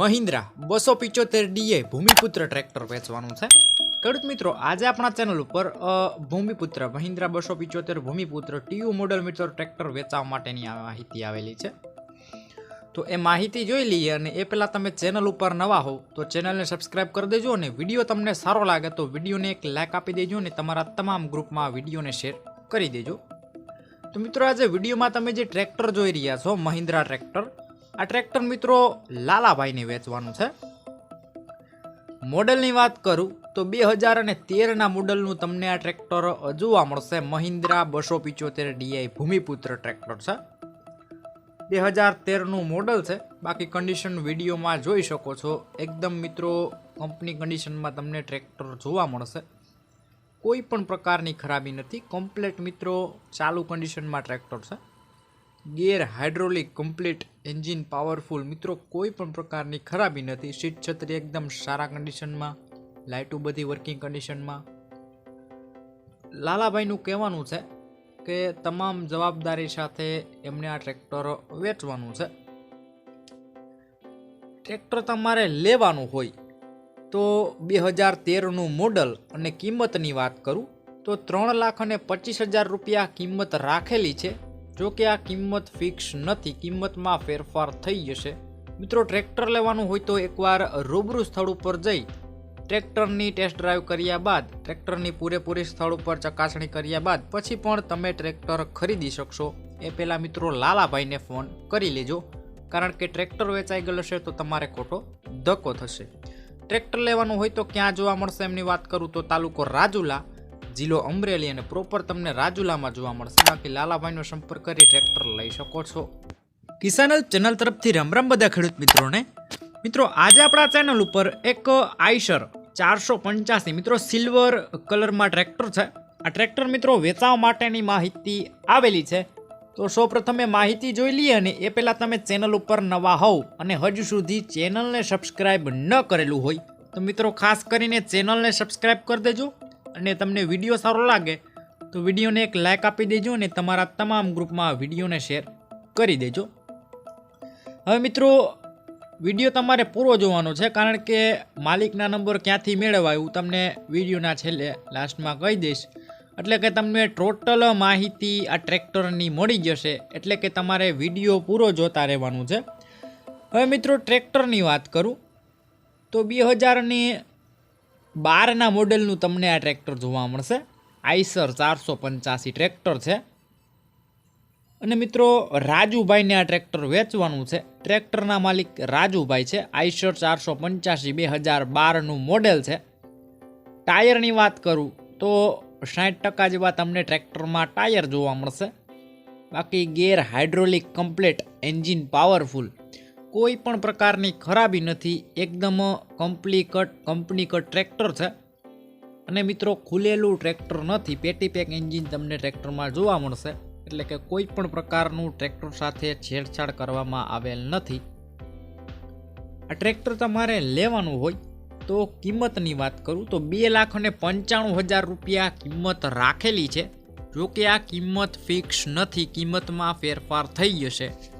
મહિન્દ્રા બસો પિચોતેર DA Bhumiputra tractor વેચવાનું છે. ખેડૂત મિત્રો, આજે આપણા ચેનલ ઉપર ભૂમિપુત્ર, મહિન્દ્રા બસો પિચોતેર ભૂમિપુત્ર ટીયુ મોડલ મિત્રો ટ્રેક્ટર વેચવા માટેની માહિતી આવેલી છે. તો એ માહિતી જોઈ લઈએ અને એ પહેલાં તમે ચેનલ ઉપર નવા હો, તો ચેનલને સબસ્ક્રાઇબ કરી દેજો અને વીડિયો તમને સારો લાગે તો વિડીયોને એક લાઇક આપી દેજો અને તમારા તમામ ગ્રુપમાં વિડીયોને શેર કરી દેજો. તો મિત્રો, આજે વિડીયોમાં તમે જે ટ્રેક્ટર જોઈ રહ્યા છો, મહિન્દ્રા ટ્રેક્ટર આ ટ્રેક્ટર મિત્રો લાલાભાઈને વેચવાનું છે. મોડલની વાત કરું તો બે હજાર અને તેરના મોડલનું તમને આ ટ્રેક્ટર જોવા મળશે. મહિન્દ્રા બસો પિચોતેર ડીઆઈ ભૂમિપુત્ર ટ્રેક્ટર છે. બે હજાર તેરનું મોડલ છે. બાકી કન્ડિશન વિડીયોમાં જોઈ શકો છો. એકદમ મિત્રો કંપની કન્ડિશનમાં તમને ટ્રેક્ટર જોવા મળશે. કોઈ પણ પ્રકારની ખરાબી નથી. કમ્પ્લેટ મિત્રો ચાલુ કન્ડિશનમાં ટ્રેક્ટર છે. Gear hydraulic complete engine powerful. મિત્રો કોઈ પણ પ્રકારની ખરાબી નથી. સીટ છત્રી એકદમ સારા કન્ડિશનમાં લાઇટો બધી વર્કિંગ કન્ડિશનમાં લાલાભાઈનું કહેવાનું છે કે તમામ જવાબદારી સાથે એમને આ ટ્રેક્ટર વેચવાનું છે. ટ્રેક્ટર તમારે લેવાનું હોય તો બે હજાર તેરનું મોડલ અને કિંમતની વાત કરું તો ત્રણ લાખ અને પચીસ હજાર રૂપિયા કિંમત રાખેલી છે. જો કે આ કિંમત ફિક્સ નથી, કિંમતમાં ફેરફાર થઈ જશે. મિત્રો, ટ્રેક્ટર લેવાનું હોય તો એકવાર રૂબરૂ સ્થળ ઉપર જઈ ટ્રેક્ટરની ટેસ્ટ ડ્રાઈવ કર્યા બાદ, ટ્રેક્ટરની પૂરેપૂરી સ્થળ ઉપર ચકાસણી કર્યા બાદ પછી પણ તમે ટ્રેક્ટર ખરીદી શકશો. એ પહેલાં મિત્રો લાલાભાઈને ફોન કરી લેજો. કારણ કે ટ્રેક્ટર વેચાઈ ગયેલો છે તો તમારે ખોટો ધક્કો થશે. ટ્રેક્ટર લેવાનું હોય તો ક્યાં જોવા મળશે? એમની વાત કરું તો તાલુકો રાજુલા. જિલ્લો અમરેલી અને પ્રોપર તમને રાજુલામાં જોવા મળશે. બાકી લાલાભાઈનો સંપર્ક કરી ટ્રેક્ટર લઈ શકો છો. કિસાન ચેનલ તરફથી રામ રામ બધા ખેડૂત મિત્રોને. મિત્રો, આજે આપણા ચેનલ ઉપર એક આઈશર ચારસો પંચ્યાસી મિત્રો સિલ્વર કલરમાં ટ્રેક્ટર છે. આ ટ્રેક્ટર મિત્રો વેચાવા માટેની માહિતી આવેલી છે. તો સૌ પ્રથમે માહિતી જોઈ લઈએ અને એ પહેલાં તમે ચેનલ ઉપર નવા હોવ અને હજુ સુધી ચેનલને સબસ્ક્રાઇબ ન કરેલું હોય, તો મિત્રો ખાસ કરીને ચેનલને સબસ્ક્રાઇબ કરી દેજો. અને તમને વીડિયો સારો લાગે, તો વિડીયોને એક લાઇક આપી દેજો અને તમારા તમામ ગ્રુપમાં વિડીયોને શેર કરી દેજો. હવે મિત્રો, વીડિયો તમારે પૂરો જોવાનો છે, કારણ કે માલિકના નંબર ક્યાંથી મેળવવા હું તમને વિડીયોના છેલ્લે લાસ્ટમાં કહી દઈશ. એટલે કે તમને ટોટલ માહિતી આ ટ્રેક્ટરની મળી જશે, એટલે કે તમારે વીડિયો પૂરો જોતા રહેવાનું છે. હવે મિત્રો ટ્રેક્ટરની વાત કરું. તો બે હજારની બારના મોડેલનું તમને આ ટ્રેક્ટર જોવા મળશે. આઈસર ચારસો પંચ્યાસી ટ્રેક્ટર છે. અને મિત્રો, રાજુભાઈને આ ટ્રેક્ટર વેચવાનું છે. ટ્રેક્ટરના માલિક રાજુભાઈ છે. આઈસર ચારસો પંચ્યાસી બે હજાર બારનું મોડેલ છે. ટાયરની વાત કરું તો સાઠ ટકા જેવા તમને ટ્રેક્ટરમાં ટાયર જોવા મળશે. બાકી gear hydraulic complete engine powerful. કોઈ પણ પ્રકારની ખરાબી નથી, એકદમ કમ્પ્લીકટ કંપની કટ ટ્રેક્ટર છે. અને મિત્રો, ખુલેલું ટ્રેક્ટર નથી. પેટી પેક એન્જિન તમને ટ્રેક્ટરમાં જોવા મળશે. એટલે કે કોઈ પણ પ્રકારનું ટ્રેક્ટર સાથે છેડછાડ કરવામાં આવેલ નથી. આ ટ્રેક્ટર તમારે લેવાનું હોય તો કિંમતની વાત કરું તો બે લાખ અને પંચાણું હજાર રૂપિયા કિંમત રાખેલી છે. જો કે આ કિંમત ફિક્સ નથી. કિંમતમાં ફેરફાર થઈ જશે.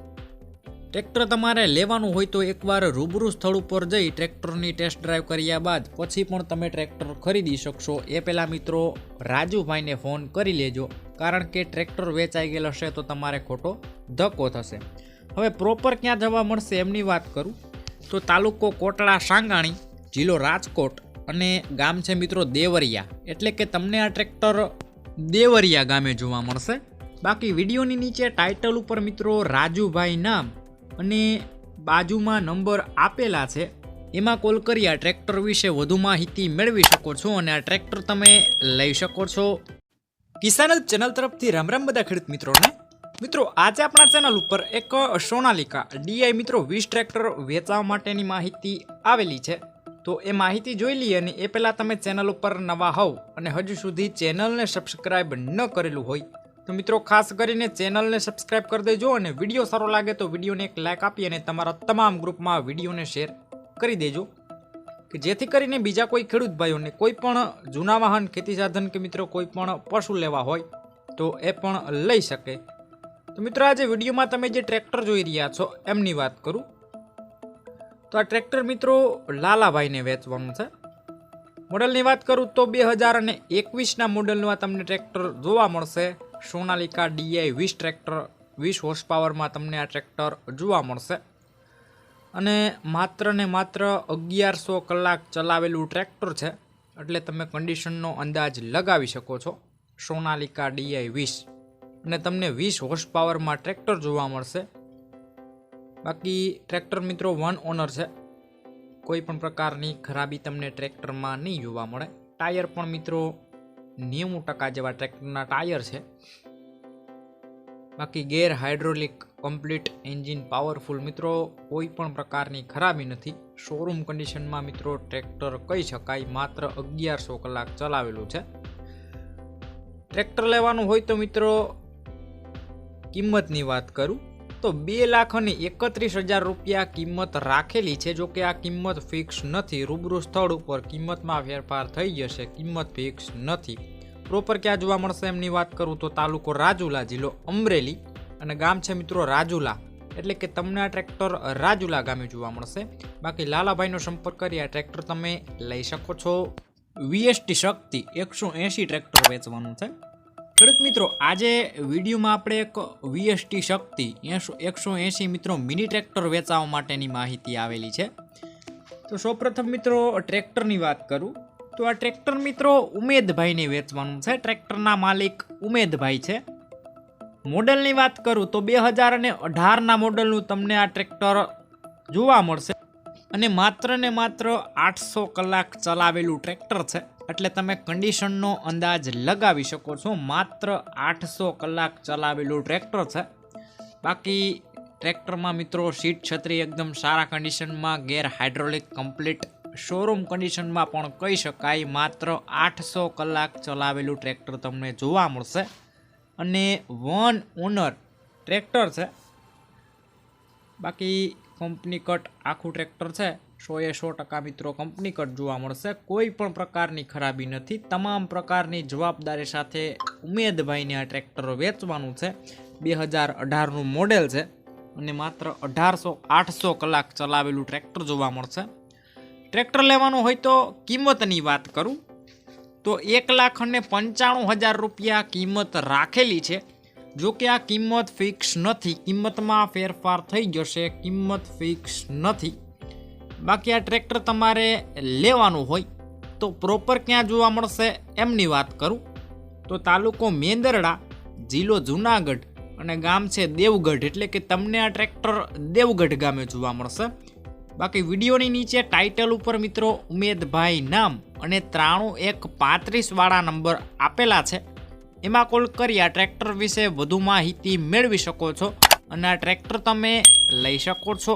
ટ્રેક્ટર તમારે લેવાનું હોય તો એકવાર રૂબરૂ સ્થળ ઉપર જઈ ટ્રેક્ટરની ટેસ્ટ ડ્રાઈવ કર્યા બાદ પછી પણ તમે ટ્રેક્ટર ખરીદી શકશો. એ પહેલાં મિત્રો રાજુભાઈને ફોન કરી લેજો. કારણ કે ટ્રેક્ટર વેચાઈ ગયેલ હશે તો તમારે ખોટો ધક્કો થશે. હવે પ્રોપર ક્યાં જવા મળશે એમની વાત કરું. તો તાલુકો કોટડા સાંગાણી, જિલ્લો રાજકોટ અને ગામ છે મિત્રો દેવરિયા. એટલે કે તમને આ ટ્રેક્ટર દેવરિયા ગામે જોવા મળશે. બાકી વિડીયોની નીચે ટાઇટલ ઉપર મિત્રો રાજુભાઈ નામ અને બાજુમાં નંબર આપેલા છે, એમાં કોલ કરી આ ટ્રેક્ટર વિશે વધુ માહિતી મેળવી શકો છો અને આ ટ્રેક્ટર તમે લઈ શકો છો. કિસાન ચેનલ તરફથી રામ રામ બધા ખેડૂત મિત્રોને. મિત્રો, આજે આપણા ચેનલ ઉપર એક સોનાલિકા, ડીઆઈ મિત્રો, વીસ ટ્રેક્ટર વેચવા માટેની માહિતી આવેલી છે. તો એ માહિતી જોઈ લઈએ અને એ પહેલાં તમે ચેનલ ઉપર નવા હોવ અને હજુ સુધી ચેનલને સબસ્ક્રાઈબ ન કરેલું હોય તો મિત્રો, ખાસ કરીને ચેનલને સબસ્ક્રાઈબ કરી દેજો અને વીડિયો સારો લાગે તો વિડીયોને એક લાઇક આપી અને તમારા તમામ ગ્રુપમાં વિડીયોને શેર કરી દેજો. કે જેથી કરીને બીજા કોઈ ખેડૂત ભાઈઓને કોઈ પણ જૂના વાહન, ખેતી સાધન કે મિત્રો કોઈ પણ પશુ લેવા હોય તો એ પણ લઈ શકે. તો મિત્રો, આજે વિડીયોમાં તમે જે ટ્રેક્ટર જોઈ રહ્યા છો, એમની વાત કરું. તો આ ટ્રેક્ટર મિત્રો લાલાભાઈને વેચવાનું છે. મોડલની વાત કરું તો બે હજાર અને એકવીસના મોડલનું આ તમને ટ્રેક્ટર જોવા મળશે. સોનાલિકા ડીઆઈ વીસ ટ્રેક્ટર, વીસ હોર્સ પાવરમાં તમને આ ટ્રેક્ટર જોવા મળશે. અને માત્ર ને માત્ર અગિયારસો કલાક ચલાવેલું ટ્રેક્ટર છે, એટલે તમે કન્ડિશનનો અંદાજ લગાવી શકો છો. સોનાલિકા ડીઆઈ વીસ. અને તમને વીસ હોર્સ પાવરમાં ટ્રેક્ટર જોવા મળશે. બાકી ટ્રેક્ટર મિત્રો વન ઓનર છે. કોઈ પણ પ્રકારની ખરાબી તમને ટ્રેક્ટરમાં નહીં જોવા મળે. ટાયર પણ મિત્રો નેવું ટકા જેવા ટ્રેક્ટરના ટાયર છે. બાકી gear hydraulic complete engine powerful મિત્રો, કોઈ પણ પ્રકારની ખરાબી નથી. શોરૂમ કન્ડિશનમાં મિત્રો ટ્રેક્ટર કહી શકાય, માત્ર અગિયારસો કલાક ચલાવેલું છે. ટ્રેક્ટર લેવાનું હોય તો મિત્રો, કિંમતની વાત કરું. તો બે લાખ અને એકત્રીસ હજાર રૂપિયા કિંમત રાખેલી છે. જો કે આ કિંમત ફિક્સ નથી. રૂબરૂ સ્થળ ઉપર કિંમતમાં ફેરફાર થઈ જશે. કિંમત ફિક્સ નથી. પ્રોપર ક્યાં જોવા મળશે એમની વાત કરું તો તાલુકો રાજુલા, જિલ્લો અમરેલી અને ગામ છે મિત્રો રાજુલા. એટલે કે તમને આ ટ્રેક્ટર રાજુલા ગામે જોવા મળશે. બાકી લાલાભાઈનો સંપર્ક કરી આ ટ્રેક્ટર તમે લઈ શકો છો. વીએસટી શક્તિ એકસો એંશી ટ્રેક્ટર વેચવાનું છે. ખેડૂત મિત્રો, આજે વિડીયોમાં આપણે એક વીએસટી શક્તિ, એકસો એંશી મિત્રો મિની ટ્રેક્ટર વેચાવા માટેની માહિતી આવેલી છે. તો સૌપ્રથમ મિત્રો, ટ્રેક્ટરની વાત કરું. તો આ ટ્રેક્ટર મિત્રો ઉમેદભાઈને વેચવાનું છે. ટ્રેક્ટરના માલિક ઉમેદભાઈ છે. મોડલની વાત કરું તો બે હજાર અને અઢારના મોડલનું તમને આ ટ્રેક્ટર જોવા મળશે. અને માત્ર ને માત્ર આઠસો કલાક ચલાવેલું ટ્રેક્ટર છે. એટલે તમે કન્ડિશનનો અંદાજ લગાવી શકો છો. માત્ર આઠસો કલાક ચલાવેલું ટ્રેક્ટર છે. બાકી ટ્રેક્ટરમાં મિત્રો સીટ છત્રી એકદમ સારા કન્ડિશનમાં ગેર હાઇડ્રોલિક કમ્પ્લીટ શોરૂમ કન્ડિશનમાં પણ કહી શકાય. માત્ર આઠસો કલાક ચલાવેલું ટ્રેક્ટર તમને જોવા મળશે. અને વન ઓનર ટ્રેક્ટર છે. બાકી કંપની કટ આખું ટ્રેક્ટર છે. એ સો ટકા મિત્રો કંપની કટ જોવા મળશે. કોઈ પણ પ્રકારની ખરાબી નથી. તમામ પ્રકારની જવાબદારી સાથે ઉમેદભાઈને આ ટ્રેક્ટર વેચવાનું છે. બે હજાર અઢારનું મોડેલ છે અને માત્ર અઢારસો આઠસો કલાક ચલાવેલું ટ્રેક્ટર જોવા મળશે. ટ્રેક્ટર લેવાનું હોય તો કિંમતની વાત કરું. તો એક લાખ અને પંચાણું હજાર રૂપિયા કિંમત રાખેલી છે. જો કે આ કિંમત ફિક્સ નથી. કિંમતમાં ફેરફાર થઈ જશે. કિંમત ફિક્સ નથી. બાકી આ ટ્રેક્ટર તમારે લેવાનું હોય તો પ્રોપર ક્યાં જોવા મળશે એમની વાત કરું. તો તાલુકો મેંદરડા, જિલ્લો જુનાગઢ અને ગામ છે દેવગઢ, એટલે કે તમને આ ટ્રેક્ટર દેવગઢ ગામે જોવા મળશે. બાકી વિડીયોની નીચે ટાઇટલ ઉપર મિત્રો ઉમેદભાઈ નામ અને ત્રાણું એક પાંત્રીસવાળા નંબર આપેલા છે. એમાં કોલ કરી આ ટ્રેક્ટર વિશે વધુ માહિતી મેળવી શકો છો અને આ ટ્રેક્ટર તમે લઈ શકો છો.